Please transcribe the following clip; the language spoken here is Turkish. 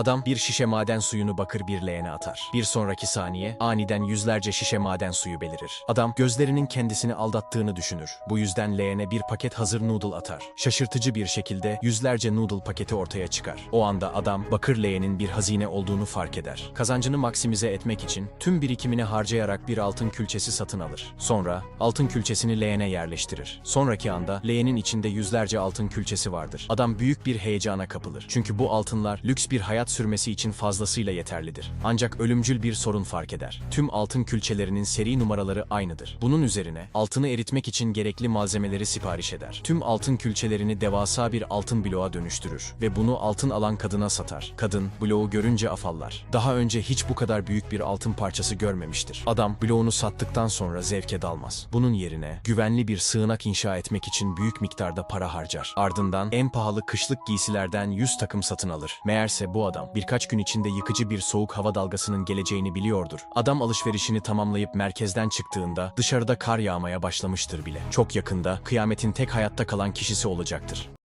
Adam bir şişe maden suyunu bakır bir leğene atar. Bir sonraki saniye aniden yüzlerce şişe maden suyu belirir. Adam gözlerinin kendisini aldattığını düşünür. Bu yüzden leğene bir paket hazır noodle atar. Şaşırtıcı bir şekilde yüzlerce noodle paketi ortaya çıkar. O anda adam bakır leğenin bir hazine olduğunu fark eder. Kazancını maksimize etmek için tüm birikimini harcayarak bir altın külçesi satın alır. Sonra altın külçesini leğene yerleştirir. Sonraki anda leğenin içinde yüzlerce altın külçesi vardır. Adam büyük bir heyecana kapılır. Çünkü bu altınlar lüks bir hayat sürmesi için fazlasıyla yeterlidir. Ancak ölümcül bir sorun fark eder. Tüm altın külçelerinin seri numaraları aynıdır. Bunun üzerine altını eritmek için gerekli malzemeleri sipariş eder. Tüm altın külçelerini devasa bir altın bloğa dönüştürür ve bunu altın alan kadına satar. Kadın bloğu görünce afallar. Daha önce hiç bu kadar büyük bir altın parçası görmemiştir. Adam bloğunu sattıktan sonra zevke dalmaz. Bunun yerine güvenli bir sığınak inşa etmek için büyük miktarda para harcar. Ardından en pahalı kışlık giysilerden 100 takım satın alır. Meğerse bu adam birkaç gün içinde yıkıcı bir soğuk hava dalgasının geleceğini biliyordur. Adam alışverişini tamamlayıp merkezden çıktığında dışarıda kar yağmaya başlamıştır bile. Çok yakında kıyametin tek hayatta kalan kişisi olacaktır.